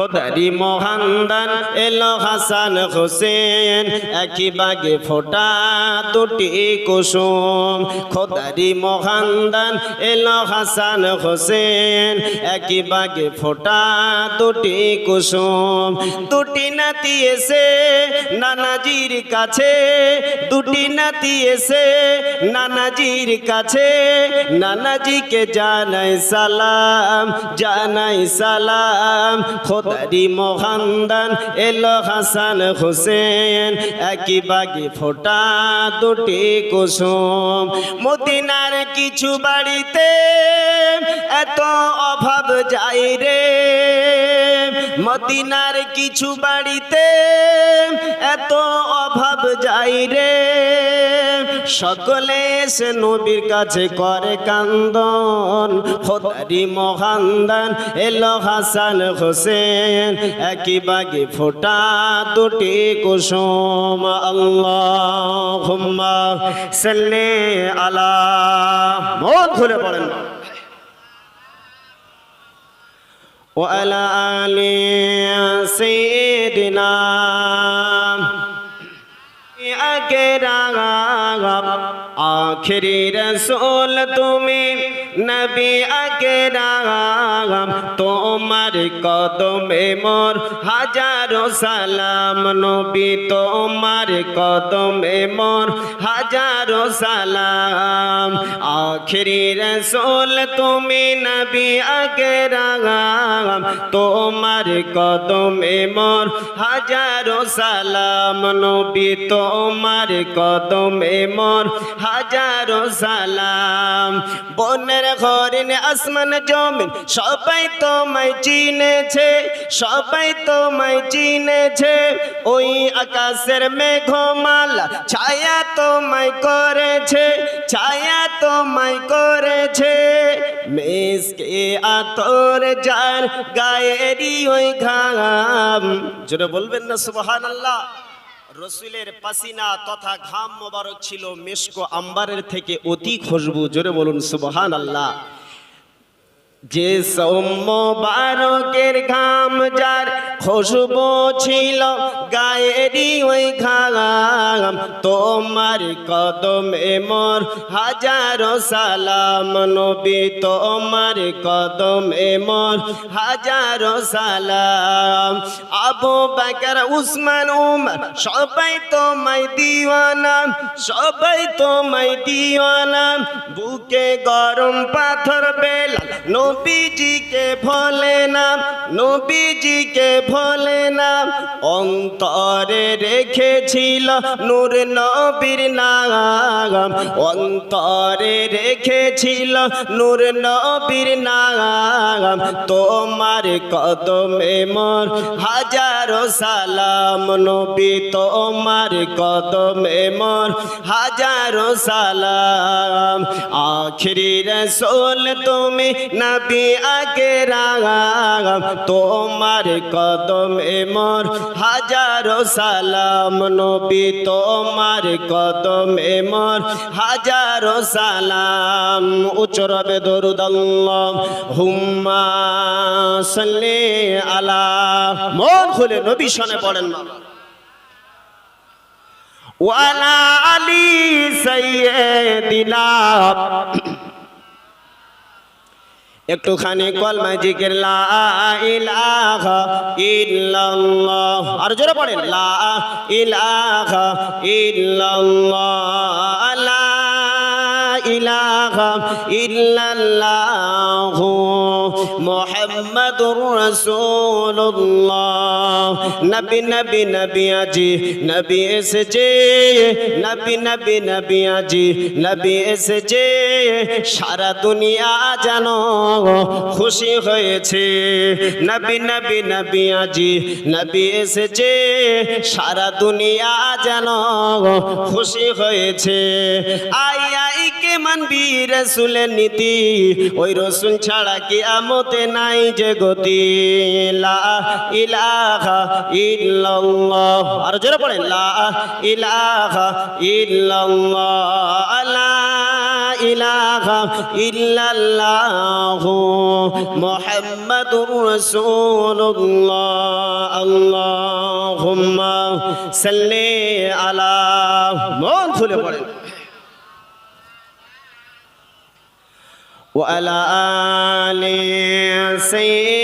খোদারি মোহান্দান, এলো হাসান হোসেন, একই বাগে ফোটা দুটি কুসুম। খোদারি মোহান্দান, এলো হাসান হোসেন, একই বাগে ফোটা দুটি কুসুম। দুটি নাতি এসে নানাজির কাছে, দুটি নাতি এসে নানাজির কাছে, নানাজিকে জানাই সালাম জানাই সালাম খোদারি মোহান্দান এলো হাসান হোসেন। একই বাগে ফোটা দুটি কুসুম। মদিনার কিছু বাড়িতে এত অভাব যাই রে। মদিনার কিছু বাড়িতে এত অভাব যাই রে। সকলে এসে নবীর কাছে করে কান্দন খোদারি মহান্দান এলো হাসান হোসেন একই বাগে ফোটা দুটি কুসুম আল্লাহ সাল্লে আলা মন খুলে পড়েন وعلى آل سيدنا أكرم আখরি রসোল তুমি। নবী আকরাম তোমার কদমে মোর হাজারো সালাম। নবী, তোমার কদমে মোর হাজারো সালাম। আখরি রসুল, তুমি নবী আকরাম তোমার কদমে মোর হাজারো সালাম। নবী, তোমার কদমে মোর হাজারো সালাম। বনের ঘরিনে আসমান জমিন, সবাই তোমায় চিনেছে, সবাই তোমায় চিনেছে। ওই আকাশের মেঘমালা ছায়া তোমায় করেছে, ছায়া তোমায় করেছে। মেসকে আতর যার গায়েরই ওই ঘাম। জোরে বলবেন না সুবহান আল্লাহ রসুলের পাসিনা তথা ঘাম মোবারক ছিল মেশকো আম্বারের থেকে অতি খুশবু। জোরে বলুন সুবহান আল্লাহ যে সোমবারকের ঘাম যার খুশবু ছিল গায়েরই ওই ঘাম। তোমার কদমে মোর হাজারো সালাম। নবী, তোমার কদমে মোর হাজারো সালাম। আবু বাকর, উসমান, উমর, সবাই তোমায় দিওয়ানা, সবাই তোমায় দিওয়ানা। বুকে গরম পাথর বেলা নবীজিকে ভোলে না, নবীজিকে ভোলে না, অন্তরে রেখেছিল নূর নবীর নাম। অন্তরে রেখেছিল নূর নবীর নাম। তোমার কদমে মোর হাজারো সালাম নবী, তোমার কদমে মোর হাজারো সালাম। আখরি রসুল তুমি নবী আগে রাগাম তোমার কদমে মোর হাজারো সালাম নবী তোমার কদমে মোর হাজারো সালাম। উচরবে দরুদাল্লাহ হুম্মা সাল্লি আলা, মন খুলে নবী শনে পড়েন মা ওয়ালা আলী সাইয়্যিদিনা। একটুখানি কলমা জিকির, লা ইলাহা ইল্লাল্লাহ। আর জোরে পড়েন, লা ইলাহা ইল্লাল্লাহ নবী নবী নবী নবী এসেছে, নবী নবী নবী নবী এসেছে। সারা দুনিয়া জানো খুশি হয়েছে। নবী নবী নবী আজি নবী এসেছে। সারা দুনিয়া জানো খুশি হয়েছে। আই আই, কে মানবি রসুলের নীতি? ওই রসুল ছাড়া কি আমতে নাই যে গতি। আর জোরে পড়েন লা ইলাহা ইল্লাল্লাহ। লা ইলাহা ইল্লাল্লাহু মুহাম্মাদুর রাসূলুল্লাহ আল্লাহুম্মা সাল্লি আলা মন খুলে পড়েন وعلى آل سيدنا